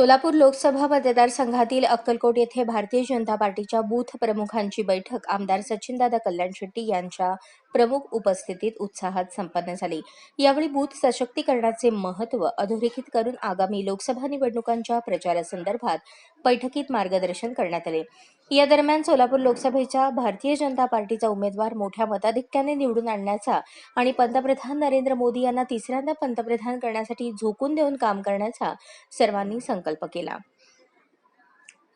सोलापूर लोकसभा मतदारसंघातील अक्कलकोट येथे भारतीय जनता पार्टीच्या बूथ प्रमुखांची बैठक. आमदार सचिनदादा कल्याण शेट्टी यांच्या प्रमुख उपस्थितीत उत्साहात संपन्न झाली. यावेळी बूथ सशक्तीकरणाचे महत्त्व अधोरेखित करून आगामी लोकसभा निवडणुकांच्या प्रचारासंदर्भात बैठकीत मार्गदर्शन करण्यात आले. या दरम्यान सोलापूर लोकसभेच्या भारतीय जनता पार्टीचा उमेदवार मोठ्या मताधिक्याने निवडून आणण्याचा आणि पंतप्रधान नरेंद्र मोदी यांना तिसऱ्यांदा पंतप्रधान करण्यासाठी झोकून देऊन काम करण्याचा सर्वांनी संकल्प केला.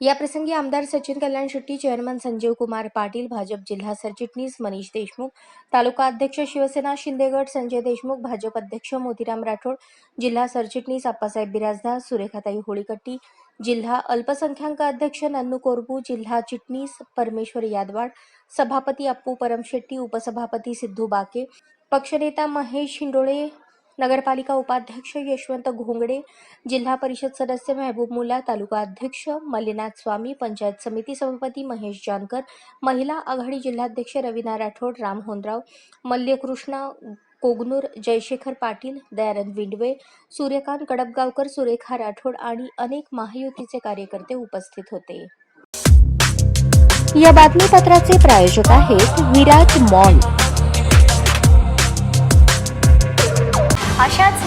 याप्रसंगी आमदार सचिन कल्याण शेट्टी चेअरमन संजीव कुमार पाटील भाजप जिल्हा सरचिटणीस मनीष देशमुख तालुका अध्यक्ष शिवसेना शिंदेगड संजय देशमुख भाजप अध्यक्ष मोतीराम राठोड जिल्हा सरचिटणीस आप्पासाहेब बिराजदार सुरेखाताई होळीकट्टी जिल्हा अल्पसंख्याक अध्यक्ष नन्नू कोरबू जिल्हा चिटणीस परमेश्वर यादवाड सभापती अप्पू परमशेट्टी उपसभापती सिद्धू बाके पक्षनेता महेश हिंडोळे नगरपालिका उपाध्यक्ष यशवंत घोंगडे जिल्हा परिषद सदस्य मेहबूब मुल्ला तालुका अध्यक्ष मल्लीनाथ स्वामी पंचायत समिती सभापती महेश जानकर महिला आघाडी जिल्हाध्यक्ष रवीना राठोड राम होनराव मल्लकृष्ण कोगनूर जयशेखर पाटील दयानंद विंडवे सूर्यकांत कडपगावकर सुरेखा राठोड आणि अनेक महायुतीचे कार्यकर्ते उपस्थित होते. या बातमीपत्राचे प्रायोजक आहेत विराज मॉल.